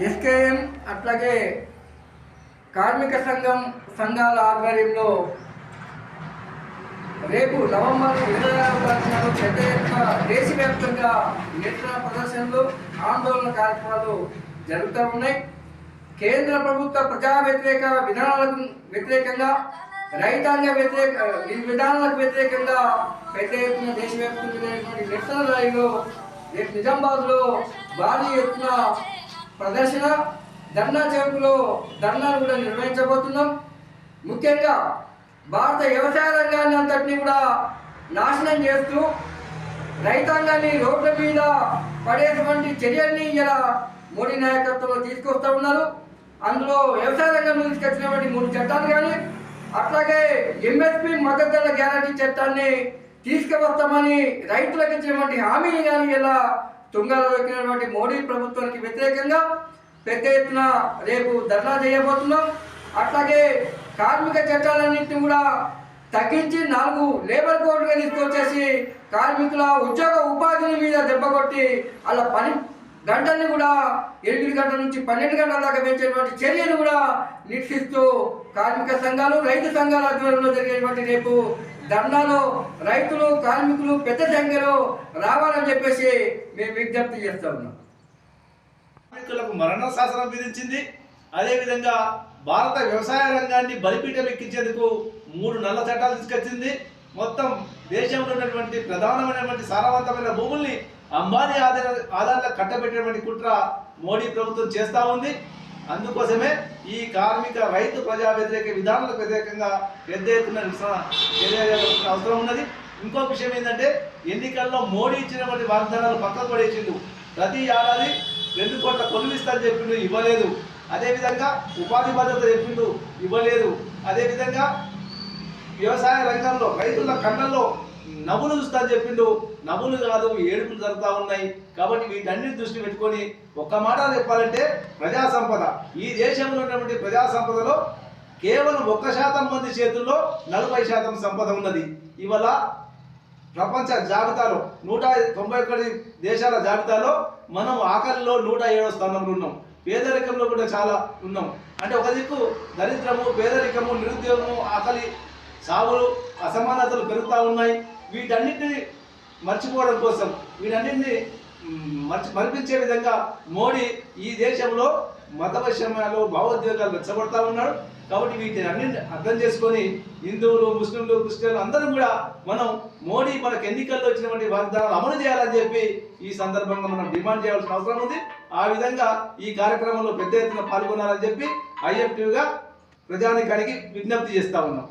SKM అట్లాగే కార్మిక సంఘం సంఘాల ఆధ్వర్యంలో రేపు నవంబర్ ఇరవై ఆరు తారీఖున పెద్ద ఎత్తున దేశవ్యాప్తంగా నిరసన ప్రదర్శనలు ఆందోళన కార్యక్రమాలు జరుగుతూ ఉన్నాయి. కేంద్ర ప్రభుత్వ ప్రజా వ్యతిరేక విధానాలకు వ్యతిరేకంగా రైతాంగ వ్యతిరేక ఈ విధానాలకు వ్యతిరేకంగా పెద్ద ఎత్తున దేశవ్యాప్తంగా నిరసన ర్యాలీలో రేపు నిజామాబాద్లో భారీ ఎత్తున ప్రదర్శన ధర్నా చౌక్లో ధర్నాలు కూడా నిర్వహించబోతున్నాం. ముఖ్యంగా భారత వ్యవసాయ రంగాన్ని అంతటినీ కూడా నాశనం చేస్తూ రైతాంగాన్ని రోడ్ల మీద పడేటువంటి చర్యల్ని ఇలా మోడీ నాయకత్వంలో తీసుకొస్తూ ఉన్నారు. అందులో వ్యవసాయ రంగంలో తీసుకొచ్చినటువంటి మూడు చట్టాలు కానీ అట్లాగే ఎంఎస్పి మద్దతు ధర గ్యారంటీ చట్టాన్ని తీసుకువస్తామని రైతులకు ఇచ్చినటువంటి హామీని కానీ ఇలా తుంగలో ఎక్కినటువంటి మోడీ ప్రభుత్వానికి వ్యతిరేకంగా పెద్ద ఎత్తున రేపు ధర్నా చేయబోతున్నాం. అట్లాగే కార్మిక చట్టాలన్నింటినీ కూడా తగ్గించి నాలుగు లేబర్ కోడ్గా తీసుకొచ్చేసి కార్మికుల ఉద్యోగ ఉపాధిని మీద దెబ్బ కొట్టి అలా పని గంటల్ని కూడా ఎనిమిది గంటల నుంచి పన్నెండు గంటల దాకా పెంచేటువంటి చర్యను కూడా నిరసిస్తూ కార్మిక సంఘాలు రైతు సంఘాల ఆధ్వర్యంలో జరిగేటువంటి రేపు ధర్నాలో రైతులు కార్మికులు పెద్ద సంఖ్యలో రావాలని చెప్పేసి మేము విజ్ఞప్తి చేస్తా ఉన్నాం. కార్మికులకు మరణ శాసనం విధించింది. అదేవిధంగా భారత వ్యవసాయ రంగాన్ని బలిపీఠం ఎక్కించేందుకు మూడు నల్ల చట్టాలు తీసుకొచ్చింది. మొత్తం దేశంలో ఉన్నటువంటి ప్రధానమైనటువంటి సారవంతమైన భూముల్ని అంబానీ ఆధార ఆధారంగా కట్టబెట్టేటువంటి కుట్ర మోడీ ప్రభుత్వం చేస్తూ ఉంది. అందుకోసమే ఈ కార్మిక రైతు ప్రజా వ్యతిరేక విధానాలకు వ్యతిరేకంగా పెద్ద ఎత్తున నిరసన తెలియజేయాల్సిన అవసరం ఉన్నది. ఇంకో విషయం ఏంటంటే ఎన్నికల్లో మోడీ ఇచ్చినటువంటి వాగ్దానాలు పక్కకు పడేసిండు. ప్రతి ఏడాది రెండు కోట్ల కొలువు ఇస్తాను చెప్పిండు ఇవ్వలేదు. అదేవిధంగా ఉపాధి భద్రత చెప్పిండు ఇవ్వలేదు. అదేవిధంగా వ్యవసాయ రంగంలో రైతుల కళ్ళల్లో నవ్వులు చూస్తా చెప్పిండు. నవ్వులు కాదు ఏడుపులు జరుగుతూ ఉన్నాయి. కాబట్టి వీటన్నిటి దృష్టి పెట్టుకొని ఒక్క మాట చెప్పాలంటే ప్రజా సంపద ఈ దేశంలో ఉన్నటువంటి ప్రజా సంపదలో కేవలం ఒక్క శాతం మంది చేతుల్లో నలభై శాతం సంపద ఉన్నది. ఇవాళ ప్రపంచ జాబితాలో నూట తొంభై ఒకటి దేశాల జాబితాలో మనం ఆకలిలో నూట ఏడో స్థానంలో ఉన్నాం. పేదరికంలో కూడా చాలా ఉన్నాం. అంటే ఒక దిక్కు దరిద్రము పేదరికము నిరుద్యోగము ఆకలి సాగులు అసమానతలు పెరుగుతూ ఉన్నాయి. వీటన్నిటిని మర్చిపోవడం కోసం వీటన్నిటిని మర్చి మరిపించే విధంగా మోడీ ఈ దేశంలో మత విషయాలు భావోద్వేగాలు రెచ్చగొడతా ఉన్నాడు. కాబట్టి వీటిని అన్నింటి అర్థం చేసుకొని హిందువులు ముస్లింలు క్రిస్టియన్లు అందరం కూడా మనం మోడీ మనకు ఎన్నికల్లో ఇచ్చినటువంటి వాగ్దానాలు అమలు చేయాలని చెప్పి ఈ సందర్భంగా మనం డిమాండ్ చేయాల్సిన అవసరం ఉంది. ఆ విధంగా ఈ కార్యక్రమంలో పెద్ద ఎత్తున పాల్గొనాలని చెప్పి ఐఎఫ్టీగా ప్రజానికానికి విజ్ఞప్తి చేస్తా ఉన్నాం.